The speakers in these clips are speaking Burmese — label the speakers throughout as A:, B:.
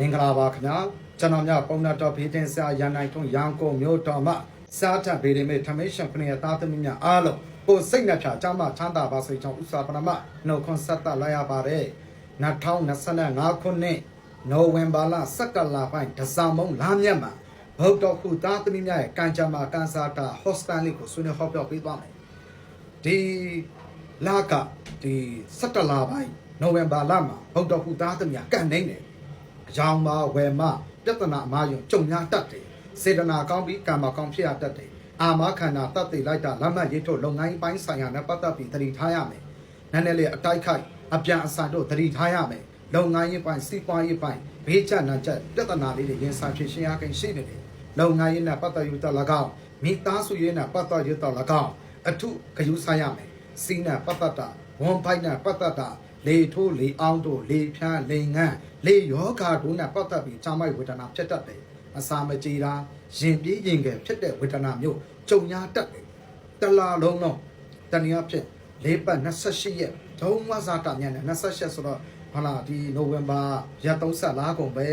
A: မင်္ဂလာပါခင်ဗျာကျွန်တော်များပုံနာတော်ဖေးတင်ဆရာရန်နိုင်ထွန်းရန်ကုန်မြို့တော်မှာစားထဗေဒမေထမင်းရှင်ခရီးသားသမီးများအားလုံးကိုယ်စိတ်နှပြချမ်းသာချမ်းသာပါစေကြောင်းဥစွာပရမနှုတ်ခွန်းဆက်သလိုက်ရပါတယ်2025ခုနှစ်နိုဝင်ဘာလ17လပိုင်းဒဇာမုံလာမြတ်မှာဗုဒ္ဓခုသားသမီးများရဲ့ကံကြမ္မာကန်စာတာဟော့စတန်လေးကိုဆွေးနွေးဟောပြောပေးသွားမယ်ဒီလကဒီ17လပိုင်းနိုဝင်ဘာလမှာဗုဒ္ဓခုသားသမီးများကံနေတယ် အကြောင်းမဝယ်မပြဿနာအမားယုံကြုံများတတ်တယ်စေတနာကောင်းပြီးကံမကောင်းဖြစ်ရတတ်တယ်အာမခန္ဓာတတ်သိလိုက်တာလက်မှတ်ရေးထုတ်လုပ်ငန်းပိုင်းဆိုင်ရာနဲ့ပတ်သက်ပြီးသတိထားရမယ်နည်းနည်းလေးအတိုက်ခိုက်အပြန်အဆန်တို့သတိထားရမယ်လုပ်ငန်းရေးပိုင်းစီးပွားရေးပိုင်းဘေးကျနာချက်ပြဿနာလေးတွေရင်ဆိုင်ဖြစ်ရှင်းရခင်ရှိနေတယ်လုပ်ငန်းရေးနဲ့ပတ်သက်ယူတတ်၎င်းမိသားစုရေးနဲ့ပတ်သက်ယူတတ်၎င်းအထုဂယုဆိုင်ရမယ်စီးနဲ့ပတ်သက်တာဝန်ပိုက်နဲ့ပတ်သက်တာ လေထိုးလေအောင်တို့လေဖြန်းလေငန်းလေယောဂါတို့နဲ့ပတ်သက်ပြီးချမိုက်ဝေဒနာဖြစ်တတ်တယ်။အစာမကြေတာရင်ပြေးရင်ကယ်ဖြစ်တဲ့ဝေဒနာမျိုးကြုံရတတ်တယ်။တလားလုံးလုံးတနည်းအားဖြင့်လေးပတ်28ရက်ဒုံဝဇာတာညနဲ့28ဆိုတော့ဟာလာဒီနိုဝင်ဘာရက်30လားကုန်ပဲ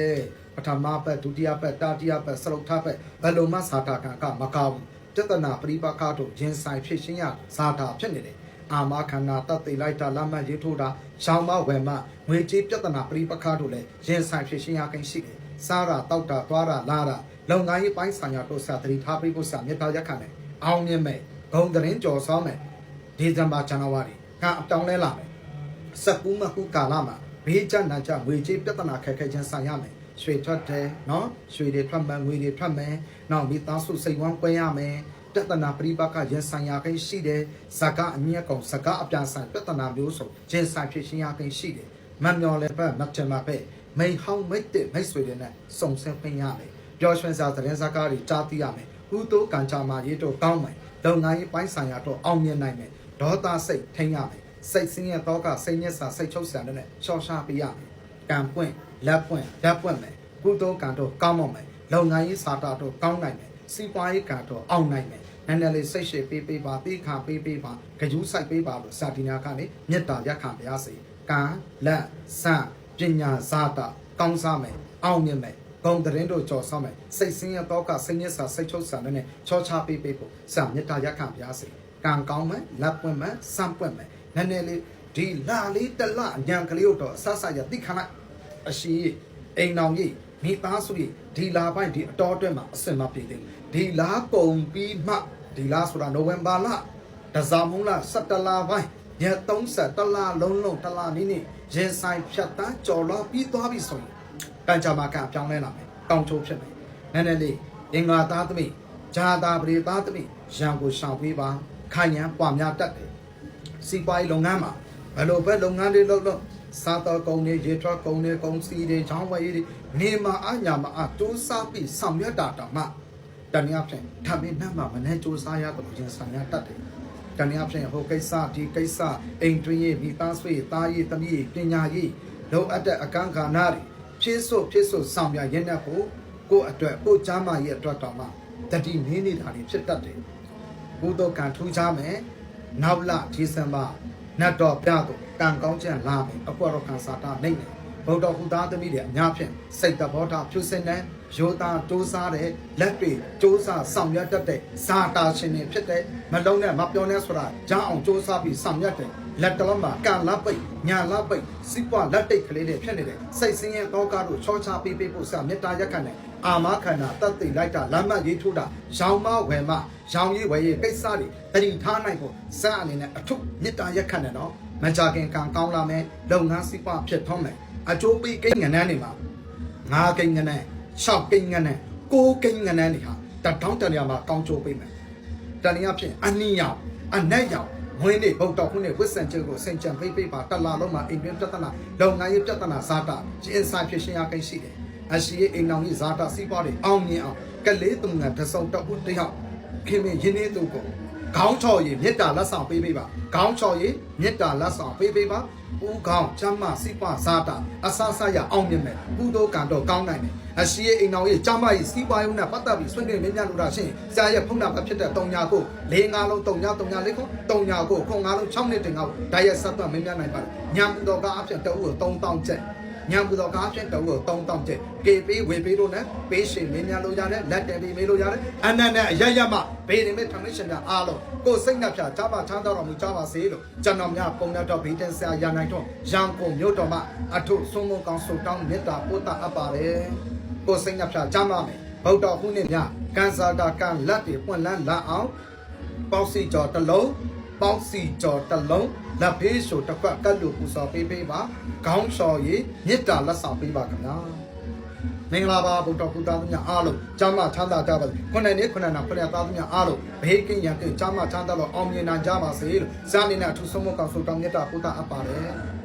A: ပထမပတ်ဒုတိယပတ်တတိယပတ်စရုပ်ထပတ်ဘယ်လိုမှစာတာကကမကောင်းဘူးပြဿနာပရိပခါတို့ရင်ဆိုင်ဖြစ်ရှင်းရဇာတာဖြစ်နေတယ် အာမခန္ဓာတတ်သိလိုက်တာလမ်းမရေးထိုးတာရှောင်းမဝယ်မငွေကြေးပြဿနာပရိပခါတို့လည်းရင်ဆိုင်ဖြစ်ရှင်းရကိန်းရှိတယ်။စားတာတောက်တာသွားတာလာတာလုပ်ငန်းရေးပိုင်းဆိုင်ရာတို့စာသတိထားပေးဖို့စာမြေတားရက်ခံတယ်။အောင်မြင်မယ်ဂုံတရင်ကြော်ဆောင်မယ်ဒီဇင်ဘာဇန်နဝါရီကအပြောင်းလဲလာမယ်။စက်ကူးမကူကာလမှာဘေးကျနာကြငွေကြေးပြဿနာခက်ခဲချင်းဆိုင်ရမယ်။ရွှေထွက်တယ်နော်ရွှေတွေထွက်မယ်ငွေတွေထွက်မယ်။နောက်မိသားစုစိတ်ဝမ်းကွဲရမယ်။ ပြဿနာပရိပကရင်ဆိုင်ရာကိန်းရှိတယ်ဇကအမြတ်ကောင်ဇကအပြန်ဆိုင်ပြဿနာမျိုးစုံရင်ဆိုင်ဖြစ်ရှင်းရာကိန်းရှိတယ်မမျော်လည်းပဲမတ်ချင်မှာပဲမိန်ဟောင်းမိတ်တဲ့မိတ်ဆွေတွေနဲ့စုံစင်းပင်ရမယ်ပျော်ရွှင်စာသတင်းစကားတွေကြားသိရမယ်ဥတိုးကံကြမှာရေးတော့ကောင်းမယ်လုပ်ငန်းရေးပိုင်းဆိုင်ရာတော့အောင်မြင်နိုင်မယ်ဒေါသစိတ်ထိန်းရမယ်စိတ်ဆင်းရဲတော့ကစိတ်ညစ်စာစိတ်ချုပ်ဆံတဲ့နဲ့ချော်ရှာပေးရမယ်ကံပွင့်လက်ပွင့်လက်ပွင့်မယ်ကုသိုလ်ကံတော့ကောင်းမမယ်လုပ်ငန်းရေးစာတာတော့ကောင်းနိုင်မယ် စီးပွားရေးကံတော့အောင်နိုင်မယ်နည်းနည်းလေးစိတ်ရှည်ပေးပေးပါပေးခါပေးပေးပါကြူးဆိုင်ပေးပါလို့စာဒီနာကနေမေတ္တာရက်ခံပါရစေကံလက်စံပညာဇာတာကောင်းစားမယ်အောင်မြင်မယ်ဂုံတရင်တို့ကြော်ဆောင်မယ်စိတ်ဆင်းရဲတော့ကစိတ်ညစ်စာစိတ်ချုပ်ဆံတဲ့နဲ့ချောချပေးပေးဖို့စာမေတ္တာရက်ခံပါရစေကံကောင်းမယ်လက်ပွင့်မယ်စံပွင့်မယ်နည်းနည်းလေးဒီလာလေးတလညံကလေးတို့အဆဆရတိခဏအရှိအိမ်အောင်ကြီး မိသားစုကြီးဒီလာပိုင်းဒီအတော်အတွင်းမှာအစင်မပြေသေးဘူးဒီလာကုန်ပြီးမှဒီလားဆိုတာနိုဝင်ဘာလတဇာမုံလ17လပိုင်းရက်30တလလုံးလုံးတလနည်းနည်းရင်ဆိုင်ဖြတ်တန်းကြော်လောပြီးသွားပြီဆိုရင်ကံကြမ္မာကံပြောင်းလဲလာမယ်တောင်ချိုးဖြစ်မယ်နည်းနည်းလေးအင်္ဂါသားသမီးဂျာတာပရိသားသမီးရံကိုရှောင်ပေးပါခိုင်ရန်ပွားများတတ်တယ်စီပွားရေးလုပ်ငန်းမှာဘယ်လိုပဲလုပ်ငန်းတွေလုပ်လို့ စားတော့ကုန်တွေရေထွက်ကုန်တွေကုန်စီတွေချောင်းဝဲတွေနေမှာအညာမှာအတိုးစားပြီးဆောင်ရွက်တာတောင်မှတနည်းအားဖြင့်ဓာမင်းနှမ်းမှာမနဲ့စူးစမ်းရတယ်လို့ရင်ဆိုင်ရတတ်တယ်။တနည်းအားဖြင့်ဟိုကိစ္စဒီကိစ္စအိမ်တွင်းရေးမိသားစုရေးသားရေးသမီးရေးပညာရေးလိုအပ်တဲ့အကန့်ခါနာတွေဖြစ်ဆိုဖြစ်ဆိုဆောင်ပြရင်းတဲ့ဖို့ကိုယ့်အတွက်ကိုယ့်ချမ်းမာရေးအတွက်တောင်မှတတိနေနေတာတွေဖြစ်တတ်တယ်။ဘုဒ္ဓကံထူးခြားမယ်။နောက်လဒီဇင်ဘာ နတ်တော်ပြတော့ကံကောင်းချမ်းလာမယ်အကွက်တော်ခံစာတာနိုင်တယ်ဗုဒ္ဓဟူသားသမီးတွေအများဖြင့်စိတ်တဘောထားဖြူစင်တဲ့ယောသားစူးစားတဲ့လက်တွေစူးစားဆောင်ရွက်တတ်တဲ့ဇာတာရှင်တွေဖြစ်တဲ့မလုံးနဲ့မပြောနဲ့ဆိုတာကြားအောင်စူးစားပြီးဆောင်ရွက်တဲ့လက်တော်မှာကံလပိတ်ညာလပိတ်စိပွားလက်တိတ်ကလေးတွေဖြစ်နေတဲ့စိတ်ဆင်းရဲတော့ကားတို့ချောချပေးပေးဖို့ဆရာမေတ္တာရက်ခံတဲ့အာမခန္ဓာတတ်သိလိုက်တာလမ်းမရေးထိုးတာရောင်မဝယ်မရောင်ရေးဝယ်ရေးကိစ္စတွေတတိထားနိုင်ဖို့စံအနေနဲ့အထုမေတ္တာရက်ခံတယ်နော်မကြခင်ကံကောင်းလာမယ်လုပ်ငန်းစိပွားဖြစ်ထွန်းမယ်အကျိုးပေးကိန်းငနန်းတွေမှာ9ကိန်းငနန်း6ကိန်းငနန်း9ကိန်းငနန်းတွေဟာတထောင်းတရမှာကောင်းကျိုးပေးမယ်တနည်းအားဖြင့်အနည်းရောင်အနက်ရောင်ဝင်းနေဗုဒ္ဓခုနဲ့ဝိဆန်ချက်ကိုစင်ကြံဖိတ်ဖိတ်ပါတလာလုံးမှာအိမ်တွင်းပြဿနာလုံငန်းရေးပြဿနာဇာတာရင်ဆိုင်ဖြစ်ရှင်းရကိန်းရှိတယ် အရှိရဲ့အိမ်တော်ကြီးဇာတာစီးပွားတွေအောင်မြင်အောင်ကလေးသူငါတစုံတော့တယောက်ခင်မင်းရင်းနေသူကိုခေါင်းချော်ရည်မေတ္တာလက်ဆောင်ပေးပေးပါခေါင်းချော်ရည်မေတ္တာလက်ဆောင်ပေးပေးပါဦးခေါင်းချမ်းမစိပဇာတာအဆဆရအောင်မြင်မယ်ကုသိုလ်ကံတော့ကောင်းနိုင်မယ်အရှိရဲ့အိမ်တော်ရဲ့ချမ်းမရဲ့စီးပွားရေးနဲ့ပတ်သက်ပြီးဆွေးနွေးမြင်းများလို့တာရှင်ဆရာရဲ့ဖုန်းနံပါတ်ဖြစ်တဲ့တုံညာကို၄၅လုံးတုံညာတုံညာလေးကိုတုံညာကိုခုံ၅လုံး6နှစ်တင်ကောက်ဒါရက်ဆက်သွက်မင်းများနိုင်ပါတယ်ညံတော်ကအဖြစ်တအုပ်ကို3000ကျပ် ညံပူတော်ကားဖြင့်တုံးကိုတောင်းတောင်းချက်ကေပေးဝေပေးလို့နဲ့ပေးရှင်မင်းများလို့ရတယ်လက်တယ်ပေးမေးလို့ရတယ်အနန္တအရရမဘေးနေမဲ့ထမင်းရှင်များအားလုံးကိုယ်စိတ်နှပြချပါချမ်းသာတော်မူကြပါစေလို့ကျွန်တော်များပုံတော်ဘေးတင်ဆရာရနိုင်တော့ရန်ကုန်မြို့တော်မှာအထုဆုံးမကောင်းဆုတောင်းမေတ္တာပို့တာအပ်ပါတယ်ကိုယ်စိတ်နှပြချမ်းပါမယ်ဗုဒ္ဓဟူးနဲ့များကန်စာတာကန်လက်တွေပွင့်လန်းလာအောင်ပေါက်စီကြော်တစ်လုံး ပေါက်စီကြော်တစ်လုံးလက်ဖေးဆိုတစ်ခွက်ကတ်လို့ပူဇော်ပေးပေးပါခေါင်းလျှော်ရည်မေတ္တာလက်ဆောင်ပေးပါခင်ဗျာမင်္ဂလာပါဗုဒ္ဓဘုရားသခင်အားလုံးကျမ်းမာချမ်းသာကြပါစေခုနှစ်နှစ်ခုနှစ်နာခုနှစ်သားသမီးအားလုံးဘေးကင်းရန်ကင်းကျမ်းမာချမ်းသာလို့အောင်မြင်နိုင်ကြပါစေလို့ဇာနေနဲ့အထူးဆုံးမကောင်းဆုတောင်းမြတ်တာပို့တာအပ်ပါတယ်